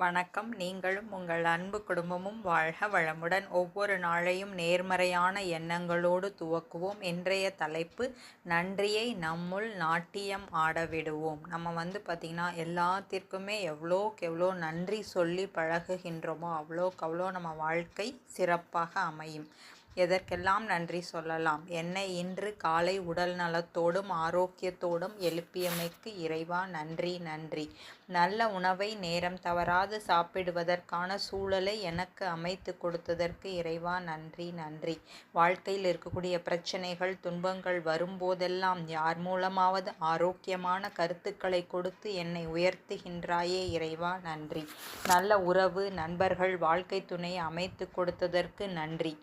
வணக்கம். நீங்களும் உங்கள் அன்பு குடும்பமும் வாழ்க வளமுடன். ஒவ்வொரு நாளையும் நேர்மறையான எண்ணங்களோடு துவக்குவோம். இன்றைய தலைப்பு நன்றியை நம்முள் நாட்டியம் ஆட விடுவோம். நம்ம வந்து பார்த்திங்கன்னா எல்லாத்திற்குமே எவ்வளோக்கு எவ்வளோ நன்றி சொல்லி பழகுகின்றோமோ அவ்வளோக்கு அவ்வளோ நம்ம வாழ்க்கை சிறப்பாக அமையும். எதற்கெல்லாம் நன்றி சொல்லலாம்? என்னை இன்று காலை உடல் நலத்தோடும் ஆரோக்கியத்தோடும் எழுப்பியமைக்கு இறைவா நன்றி நன்றி. நல்ல உணவை நேரம் தவறாது சாப்பிடுவதற்கான சூழலை எனக்கு அமைத்து கொடுத்ததற்கு இறைவா நன்றி நன்றி. வாழ்க்கையில் இருக்கக்கூடிய பிரச்சனைகள் துன்பங்கள் வரும்போதெல்லாம் யார் மூலமாவது ஆரோக்கியமான கருத்துக்களை கொடுத்து என்னை உயர்த்துகின்றாயே இறைவா நன்றி. நல்ல உறவு நண்பர்கள் வாழ்க்கை துணையை அமைத்து கொடுத்ததற்கு நன்றி.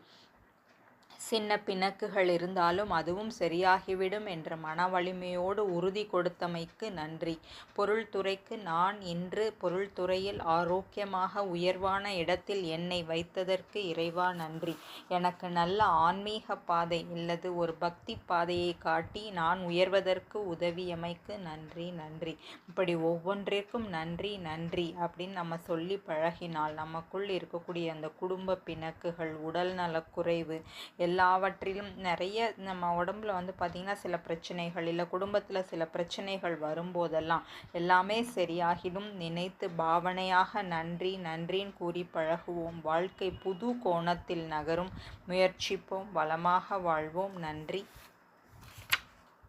சின்ன பிணக்குகள் இருந்தாலும் அதுவும் சரியாகிவிடும் என்ற மன வலிமையோடு உறுதி கொடுத்தமைக்கு நன்றி. பொருள்துறைக்கு நான் இன்று பொருள்துறையில் ஆரோக்கியமாக உயர்வான இடத்தில் என்னை வைத்ததற்கு இறைவா நன்றி. எனக்கு நல்ல ஆன்மீக பாதை இல்லது ஒரு பக்தி பாதையை காட்டி நான் உயர்வதற்கு உதவியமைக்கு நன்றி நன்றி. இப்படி ஒவ்வொன்றிற்கும் நன்றி நன்றி அப்படின்னு நம்ம சொல்லி பழகினால் நமக்குள் இருக்கக்கூடிய அந்த குடும்ப பிணக்குகள் உடல் நலக்குறைவு எல்லாம் எல்லாவற்றிலும் நிறைய நம்ம உடம்புல வந்து பார்த்திங்கன்னா சில பிரச்சனைகள் இல்லை குடும்பத்தில் சில பிரச்சனைகள் வரும்போதெல்லாம் எல்லாமே சரியாகிடும். நினைத்து பாவனையாக நன்றி நன்றின்னு கூறி பழகுவோம். வாழ்க்கை புது கோணத்தில் நகரும். முயற்சிப்போம். வளமாக வாழ்வோம். நன்றி.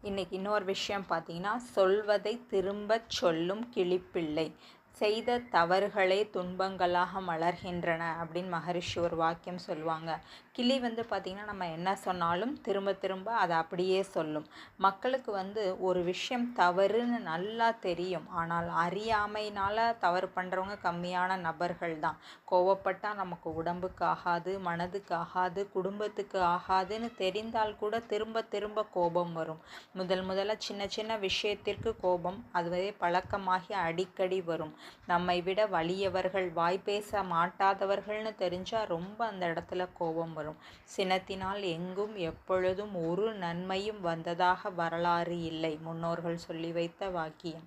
இன்றைக்கி இன்னொரு விஷயம் பார்த்தீங்கன்னா சொல்வதை திரும்பச் சொல்லும் கிளிப்பிள்ளை. செய்த தவறுகளே துன்பங்களாக மலர்கின்றன அப்படின்னு மகரிஷி ஒரு வாக்கியம் சொல்லுவாங்க. கிளி வந்து பார்த்திங்கன்னா நம்ம என்ன சொன்னாலும் திரும்ப திரும்ப அதை அப்படியே சொல்லும். மக்களுக்கு வந்து ஒரு விஷயம் தவறுன்னு நல்லா தெரியும். ஆனால் அறியாமையினால் தவறு பண்ணுறவங்க கம்மியான நபர்கள் தான். கோவப்பட்டால் நமக்கு உடம்புக்கு ஆகாது மனதுக்கு ஆகாது குடும்பத்துக்கு ஆகாதுன்னு தெரிந்தால் கூட திரும்ப திரும்ப கோபம் வரும். முதல் முதல்ல சின்ன சின்ன விஷயத்திற்கு கோபம் அதுவே பழக்கமாகி அடிக்கடி வரும். நம்மை விட வலியவர்கள் வாய் பேச மாட்டாதவர்கள்னு தெரிஞ்சால் ரொம்ப அந்த இடத்துல கோபம் வரும். சினத்தினால் எங்கும் எப்பொழுதும் ஒரு நன்மையும் வந்ததாக வரலாறு இல்லை முன்னோர்கள் சொல்லி வைத்த வாக்கியம்.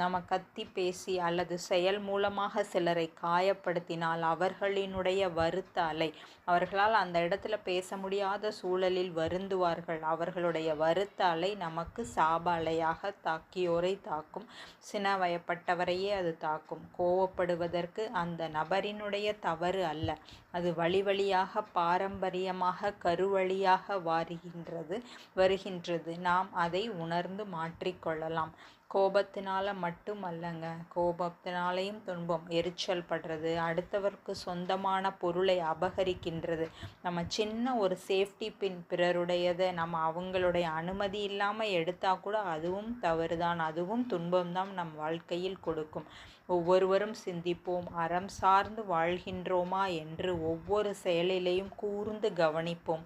நம்ம கத்தி பேசி அல்லது செயல் மூலமாக சிலரை காயப்படுத்தினால் அவர்களினுடைய வருத்த அலை. அவர்களால் அந்த இடத்துல பேச முடியாத சூழலில் வருந்துவார்கள். அவர்களுடைய வருத்த அலை நமக்கு சாப அலையாக தாக்கியோரை தாக்கும். சின வயப்பட்டவரையே அது தாக்கும். கோவப்படுவதற்கு அந்த நபரினுடைய தவறு அல்ல. அது வழி வழியாக பாரம்பரியமாக கருவழியாக வாருகின்றது வருகின்றது. நாம் அதை உணர்ந்து மாற்றிக்கொள்ளலாம் கோபத்தினால மட்டும் அல்லங்க கோபத்தினாலேயும் துன்பம். எரிச்சல் படுறது அடுத்தவருக்கு சொந்தமான பொருளை அபகரிக்கின்றது. நம்ம சின்ன ஒரு சேஃப்டி பின் பிறருடையதை நம்ம அவங்களுடைய அனுமதி இல்லாமல் எடுத்தால் கூட அதுவும் தவறுதான். அதுவும் துன்பம் தான் நம் வாழ்க்கையில் கொடுக்கும். ஒவ்வொருவரும் சிந்திப்போம். அறம் சார்ந்து வாழ்கின்றோமா என்று ஒவ்வொரு செயலிலையும் கூர்ந்து கவனிப்போம்.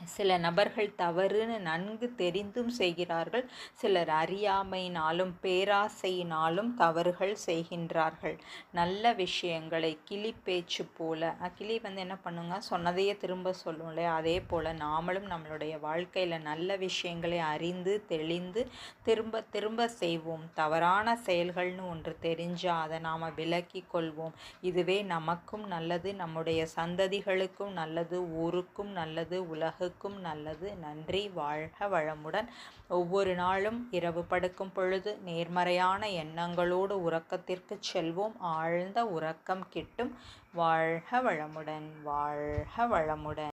சில நபர்கள் தவறுன்னு நன்கு தெரிந்தும் செய்கிறார்கள். சிலர் அறியாமையினாலும் பேராசையினாலும் தவறுகள் செய்கின்றார்கள். நல்ல விஷயங்களை கிளி பேச்சு போல கிளி வந்து என்ன பண்ணுங்க? சொன்னதையே திரும்ப சொல்லும் இல்லையா? அதே போல் நாமளும் நம்மளுடைய வாழ்க்கையில் நல்ல விஷயங்களை அறிந்து தெளிந்து திரும்ப திரும்ப செய்வோம். தவறான செயல்கள்னு ஒன்று தெரிஞ்சால் அதை நாம் விலக்கி கொள்வோம். இதுவே நமக்கும் நல்லது நம்முடைய சந்ததிகளுக்கும் நல்லது ஊருக்கும் நல்லது உலகு உலகுக்கும் நல்லது. நன்றி. வாழ்க வளமுடன். ஒவ்வொரு நாளும் இரவு படுக்கும் பொழுது நேர்மறையான எண்ணங்களோடு உறக்கத்திற்கு செல்வோம். ஆழ்ந்த உறக்கம் கிட்டும். வாழ்க வளமுடன். வாழ்க வளமுடன்.